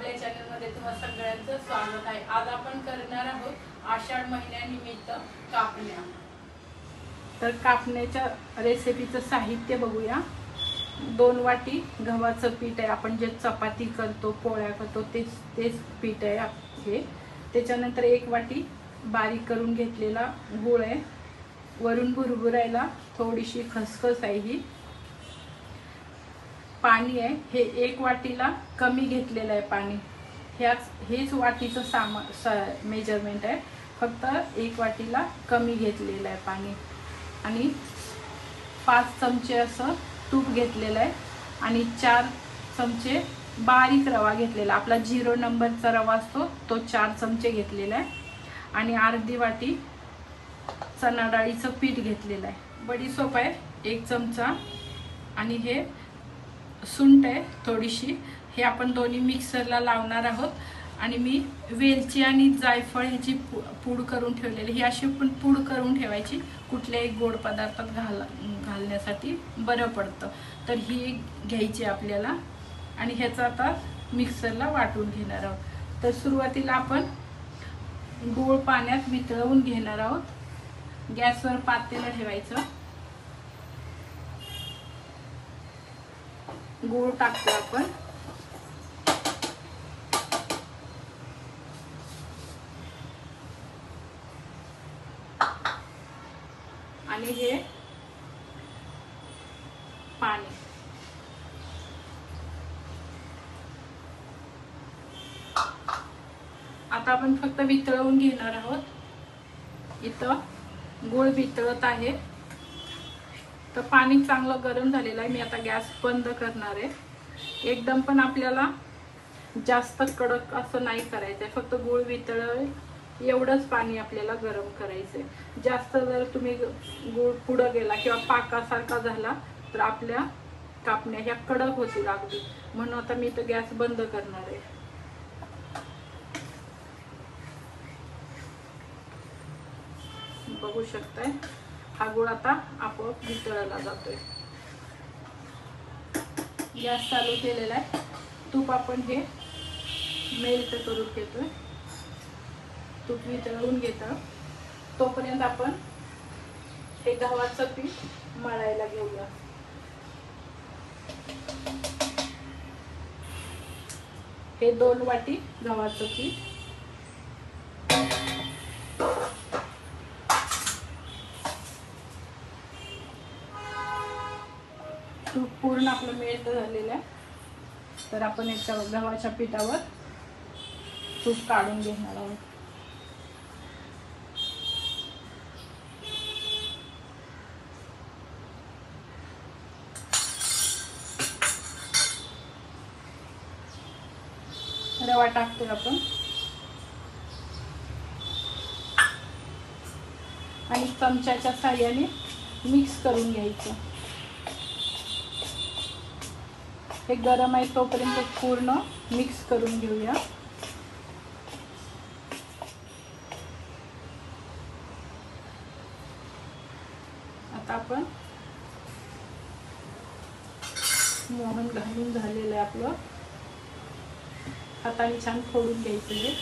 आपल्या चॅनलमध्ये तुम्हा सगळ्यांचं स्वागत आहे. आज आपण करणार आहोत आषाढ महिन्यानिमित्त कापण्या. तर कापण्याच्या रेसिपीचं साहित्य बघूया. दोन वाटी गव्हाचं पीठ आहे. आपण जे चपाती करतो पोळ्या करतो तेच तेच पीठ आहे हे. त्याच्यानंतर एक वाटी बारीक करून घेतलेला गूळ आहे. वरून भुरभुरायला थोडीशी खसखस आहे ही. पाणी आहे हे एक वाटीला कमी घेतलेलं आहे पाणी. ह्याच हेच वाटीचं सामा सा मेजरमेंट आहे. फक्त एक वाटीला कमी घेतलेलं आहे पाणी. आणि पाच चमचे असं तूप घेतलेलं आहे. आणि चार चमचे बारीक रवा घेतलेला आपला झिरो नंबरचा रवा असतो तो चार चमचे घेतलेला आहे. आणि अर्धी वाटी चणाडाळीचं पीठ घेतलेलं आहे. बडीसोप आहे एक चमचा. आणि हे सुंट आहे थोडीशी. हे आपण दोन्ही मिक्सरला लावणार आहोत. आणि मी वेलची आणि जायफळ ह्याची पूड करून ठेवलेली. ही अशी पण पूड करून ठेवायची. कुठल्याही गोड पदार्थात घाल घालण्यासाठी बरं पडतं. तर ही घ्यायची आपल्याला. आणि ह्याचं आता मिक्सरला वाटून घेणार आहोत. तर सुरुवातीला आपण गूळ पाण्यात वितळवून घेणार आहोत. गॅसवर पातेलं ठेवायचं. गूळ टाकतो आपण. आणि हे पाणी. आता आपण फक्त वितळवून घेणार आहोत. इथं गुळ वितळत आहे. तर पाणी चांगलं गरम झालेलं आहे. मी आता गॅस बंद करणार आहे. एकदम पण आपल्याला जास्त कडक असं नाही करायचं आहे फक्त गुळ वितळ एवढंच पाणी आपल्याला गरम करायचं आहे जास्त जर तुम्ही गुळ पुढं गेला किंवा पाकासारखा झाला तर आपल्या कापण्या ह्या कडक होतील अगदी. म्हणून आता मी तर गॅस बंद करणार आहे. बघू शकताय. हा गुळ आता आपोआप वितळला जातोय. गॅस चालू केलेला आहे. तूप आपण हे मेल्ट करून घेतोय. तूप वितळवून घेतं तोपर्यंत आपण हे गव्हाचं पीठ मळायला घेऊया. हे दोन वाटी गव्हाचं पीठ तूप पूर्ण आपलं मेल्ट झालेलं आहे. तर आपण याच्या गव्हाच्या पिठावर तूप काढून घेणार आहोत. रवा टाकतोय आपण. आणि चमच्याच्या साह्याने मिक्स करून घ्यायचं. हे गरम आहे तोपर्यंत पूर्ण मिक्स करून घेऊया. आता आपण मोहन घालून झालेलं आहे आपलं. हाताने छान फोडून घ्यायचं हे.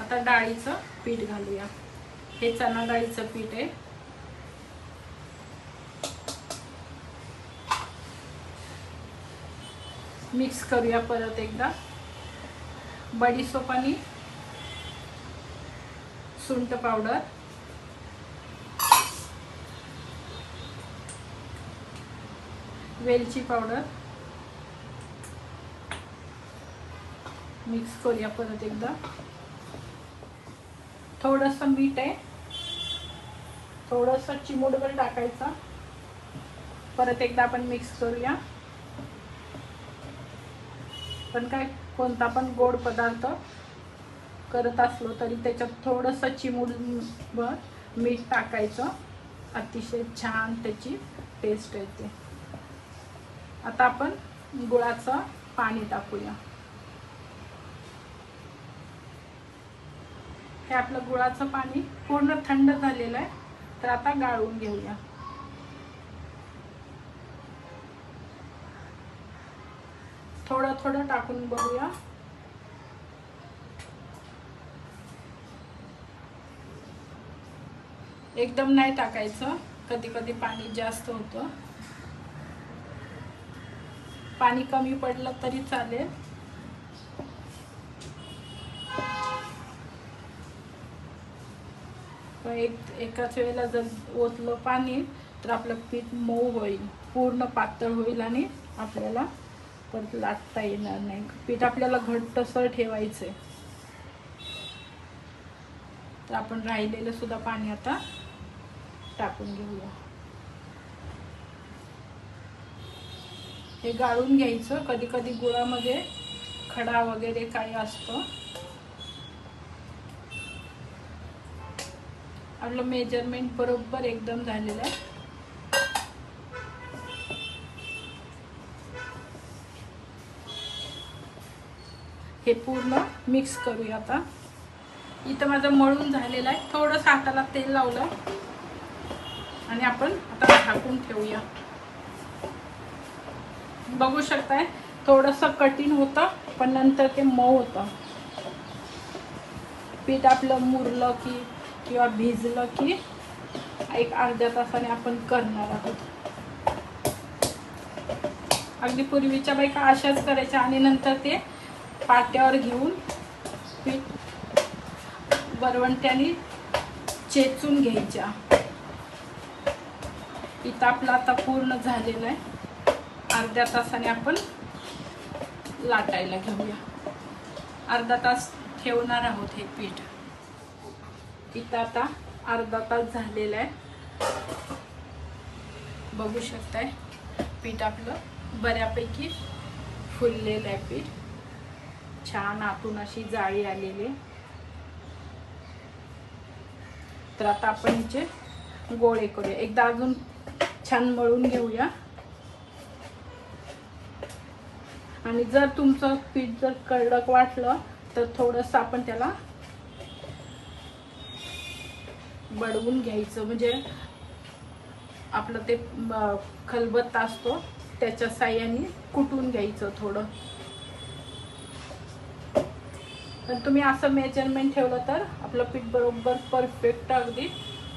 आता डाळीचं पीठ घालूया. हे चणा डाळीचं पीठ आहे. मिक्स करूया परत एकदा. बडीसोप आणि सुंट पावडर. वेलची पावडर. मिक्स करूया परत एकदा. थोडंसं मीठ आहे. थोडंसं चिमूडवर टाकायचा. परत एकदा आपण मिक्स करूया. पण काय कोणता पण गोड पदार्थ करत असलो तरी त्याच्यात थोडंसं चिमूडभर मीठ टाकायचं. अतिशय छान त्याची टेस्ट येते. आता आपण गुळाचं पाणी टाकूया. हे आपलं गुळाचं पाणी पूर्ण थंड झालेलं आहे. तर आता गाळून घेऊया. थोडं थोडं टाकून बघूया. एकदम नाही टाकायचं. कधी कधी पाणी जास्त होतं. पाणी कमी पडलं तरी चालेल. पण एक एकाच वेळेला जर ओतलं पाणी तर आपलं पीठ मऊ होईल. पूर्ण पातळ होईल आणि आपल्याला परत लाटता येणार नाही. पीठ आपल्याला घट्टसर ठेवायचं आहे तर आपण राहिलेलं सुद्धा पाणी आता टाकून घेऊया. हे गाळून घ्यायचं. कधी कधी गुळामध्ये खडा वगैरे काही असतं. आपलं मेजरमेंट बरोबर एकदम झालेलं आहे. हे पूर्ण मिक्स करूया आता. इथं माझं मळून झालेलं आहे. थोडंसं हाताला तेल लावलं. आणि आपण आता झाकून ठेवूया. बघू शकताय थोडंसं कठीण होतं पण नंतर ते मऊ होतं. पीठ आपलं मुरलं की किंवा भिजलं की एक अर्ध्या तासाने आपण करणार आहोत. अगदी पूर्वीच्या बायका अशाच करायच्या आणि नंतर ते पाट्यावर घेऊन पीठ वरवंट्याने चेचून घ्यायच्या. इथं आपलं आता पूर्ण झालेलं आहे. अर्ध्या तासाने आपण लाटायला घेऊया. अर्धा तास ठेवणार आहोत हे पीठ. इथं आता अर्धा तास झालेला आहे. बघू शकताय पीठ आपलं बऱ्यापैकी फुललेलं आहे पीठ. छान आतून अशी जाळी आलेली तर आता आपण ह्याचे गोळे करूया. एकदा अजून छान मळून घेऊया. आणि जर तुमचं पीठ जर कडक वाटलं तर थोडंसं आपण त्याला बडवून घ्यायचं. म्हणजे आपलं ते खलबत्ता असतो त्याच्या साह्याने कुटून घ्यायचं थोडं. पण तुम्ही असं मेजरमेंट ठेवलं तर आपलं पीठ बरोबर परफेक्ट अगदी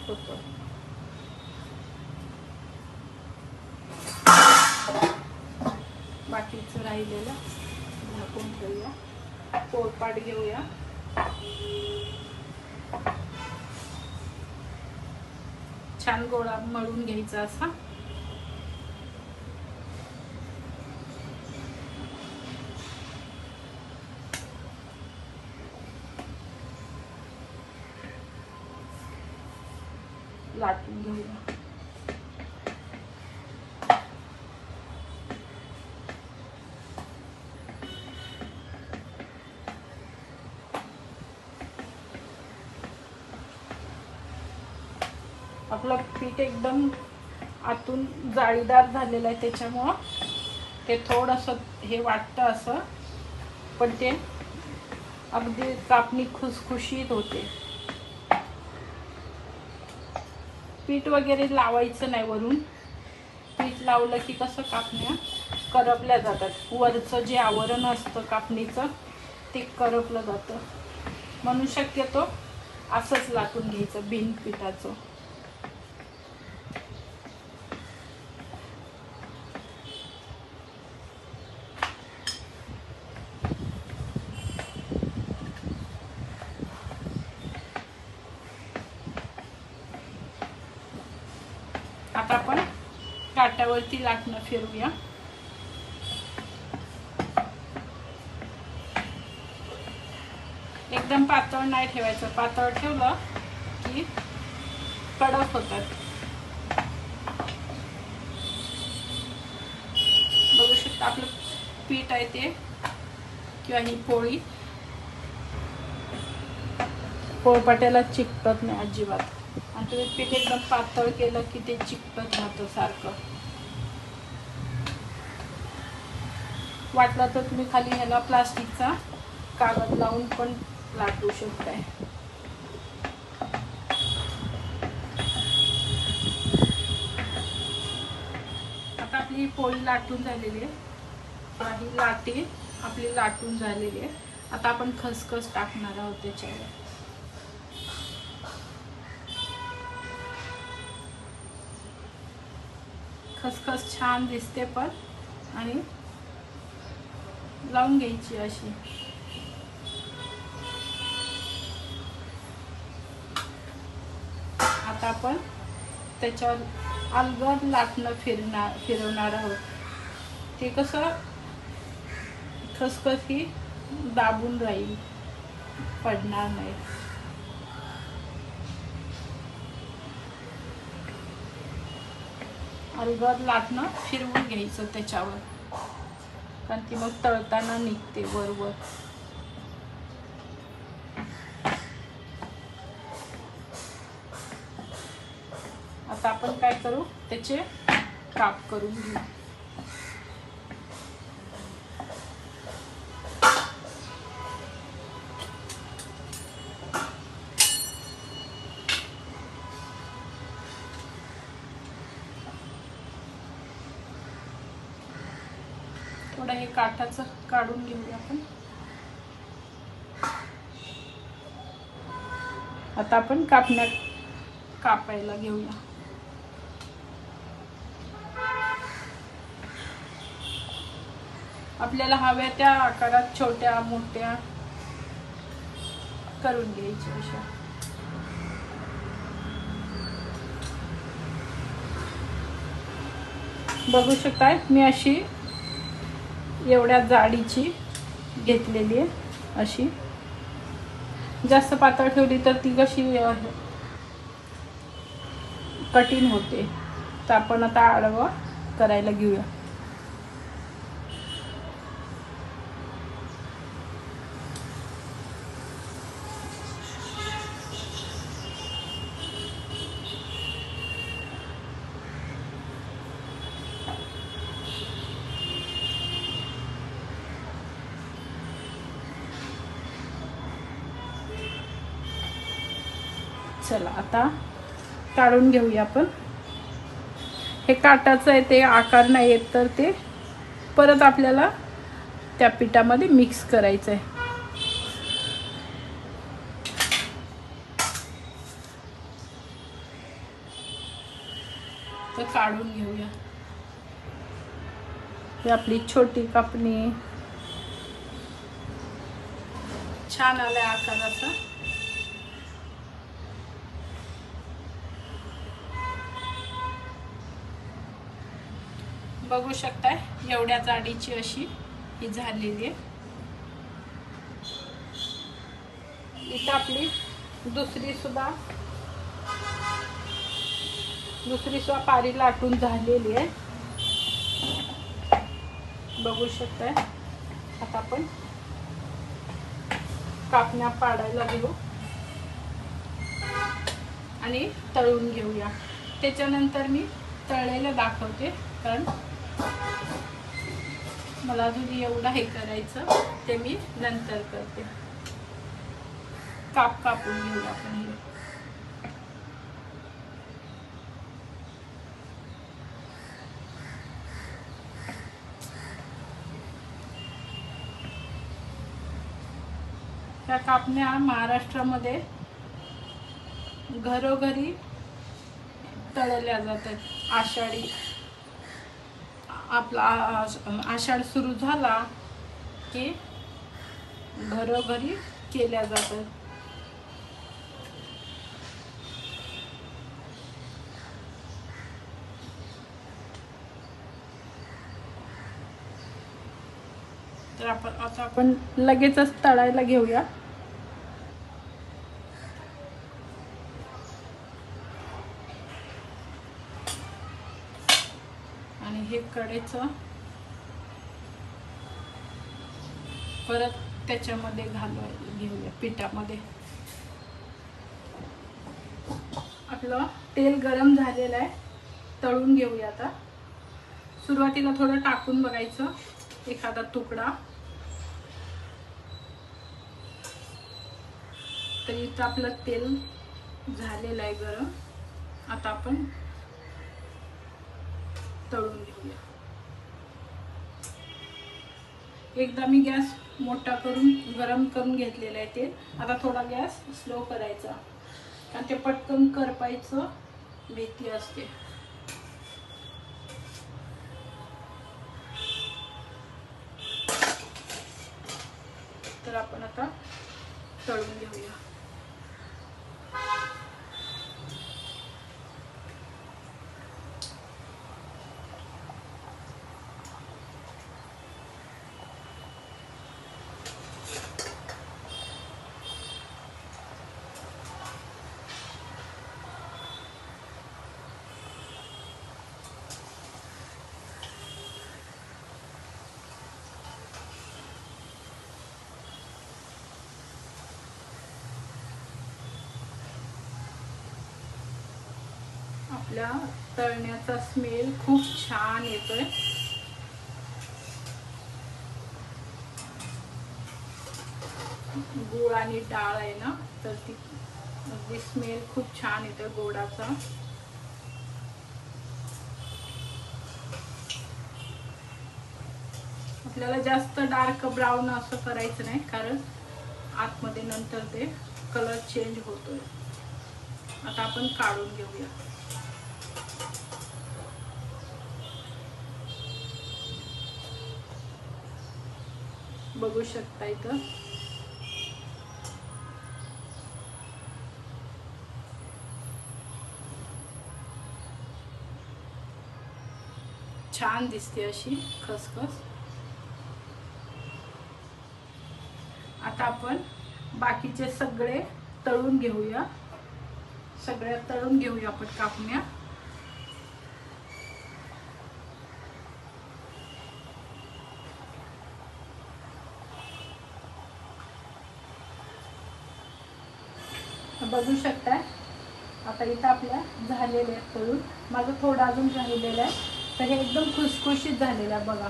होतं. बाकीचं राहिलेलं झाकून ठेवूया. पोळपाट घेऊया. छान गोळा मळून घ्यायचा असा. लाटून घेऊया. आपलं पीठ एकदम आतून जाळीदार झालेलं आहे त्याच्यामुळं. ते थोडंसं हे वाटतं असं पण ते अगदी कापणी खुसखुशीत होते. पीठ वगैरे लावायचं नाही वरून. पीठ लावलं की कसं कापण्या करपल्या जातात. वरचं जे आवरण असतं कापणीचं ते करपलं जातं. म्हणून शक्यतो असंच लाटून घ्यायचं बिन पिठाचं आता आपण काट्यावरती लाटणं फिरूया एकदम पातळ नाही ठेवायचं. पातळ ठेवलं की कडक होतात. बघू शकता आपलं पीठ आहे ते किंवा ही पोळी. पोळपाट्याला चिकटत नाही अजिबात. आणि तुम्ही पीठ एकदम पातळ केलं की ते चिकटत राहतं सारखं. वाटलं तर तुम्ही खाली ह्याला प्लास्टिकचा कागद लावून पण लाटू शकताय. आता आपली पोळी लाटून झालेली आहे. आणि लाटी आपली लाटून झालेली आहे. आता आपण खसखस टाकणार आहोत त्याच्यावर. खसखस छान दिसते पण. आणि लावून घ्यायची अशी. आता आपण त्याच्यावर अलगद लाटणं फिरणार फिरवणार आहोत. ते कसं? खसखस ही दाबून राहील. पडणार नाही. अलगद लाटणं फिरवून घ्यायचं त्याच्यावर. कारण ती मग तळताना निघते बरोबर. आता आपण काय करू? त्याचे काप करून घेऊ. थोडं हे काठाचं काढून घेऊया आपण. आता आपण कापण्या कापायला घेऊया. आपल्याला हव्या त्या आकारात छोट्या मोठ्या करून घ्यायच्या अशा. बघू शकताय? मी अशी एवढ्या जाडीची घेतलेली आहे अशी. जास्त पातळ ठेवली तर ती कशी कठीण होते. तर आपण आता आडवं करायला घेऊया. चला आता काढून घेऊया आपण. हे काटाचं आहे ते आकार नाही येत तर ते परत आपल्याला त्या पिठामध्ये मिक्स करायचं आहे तर काढून घेऊया. ही आपली छोटी कापणी. छान आलाय आकाराचा. बघू शकताय एवढ्या जाडीची अशी ही झालेली आहे. इथं आपली दुसरी सुद्धा दुसरी सुद्धा पारी लाटून झालेली आहे. बघू शकताय. आता आपण कापण्या पाडायला घेऊ. आणि तळून घेऊया. त्याच्यानंतर मी तळलेलं दाखवते. कारण मला अजून एवढं हे करायचं ते मी नंतर करते. काप कापून घेऊ आपण हे. त्या कापण्या महाराष्ट्रामध्ये घरोघरी तळल्या जातात. आषाढी आपला आषाढ सुरू झाला की घरोघरी केल्या जातात. तर आपण आता आपण लगेचच तळायला घेऊया. कडेचं. परत त्याच्यामध्ये घालवायला घेऊया पिठामध्ये. आपलं तेल गरम झालेलं आहे तळून घेऊया आता. सुरुवातीला थोडं टाकून बघायचं एखादा तुकडा. तर इथं आपलं तेल झालेलं आहे गरम. आता आपण तळून घेऊया एकदा मी गॅस मोठा करून गरम करून घेतलेला आहे ते. आता थोडा गॅस स्लो करायचा. कारण ते पटकन करपायचं भीती असते तर आपण आता तळून घेऊया आपल्या तळण्याचा स्मेल खूप छान येतोय. गुळ आणि डाळ आहे ना तर ती म्हणजे अगदी स्मेल खूप छान येतोय गोडाचा. आपल्याला जास्त डार्क ब्राऊन असं करायचं नाही कारण आतमध्ये नंतर ते कलर चेंज होतोय. आता आपण काढून घेऊया. बघू शकता इथं. छान दिसते अशी खसखस. आता आपण बाकीचे सगळे तळून घेऊया. सगळ्या तळून घेऊया आपण कापण्या. बघू शकताय. आता इथं आपल्या झालेल्या आहेत तळून. माझं थोडं अजून राहिलेलं आहे. तर हे एकदम खुसखुशीत झालेलं आहे बघा.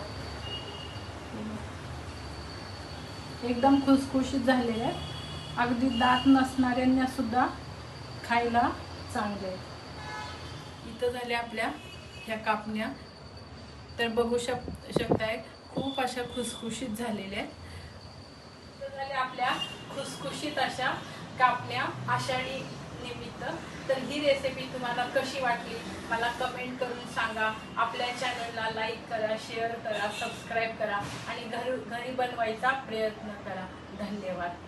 एकदम खुसखुशीत झालेलं आहे. अगदी दात नसणाऱ्यांना सुद्धा खायला चांगले आहेत इथं झाल्या आपल्या ह्या कापण्या. तर बघू शक शकताय खूप अशा खुसखुशीत झालेल्या आहेत. इथं झाल्या आपल्या खुसखुशीत अशा कापण्या आषाढी निमित्त. तर ही रेसिपी तुम्हाला कशी वाटली? मला कमेंट करून सांगा. आपल्या चॅनलला लाईक करा शेअर करा सबस्क्राईब करा आणि घर घरी बनवायचा प्रयत्न करा. धन्यवाद.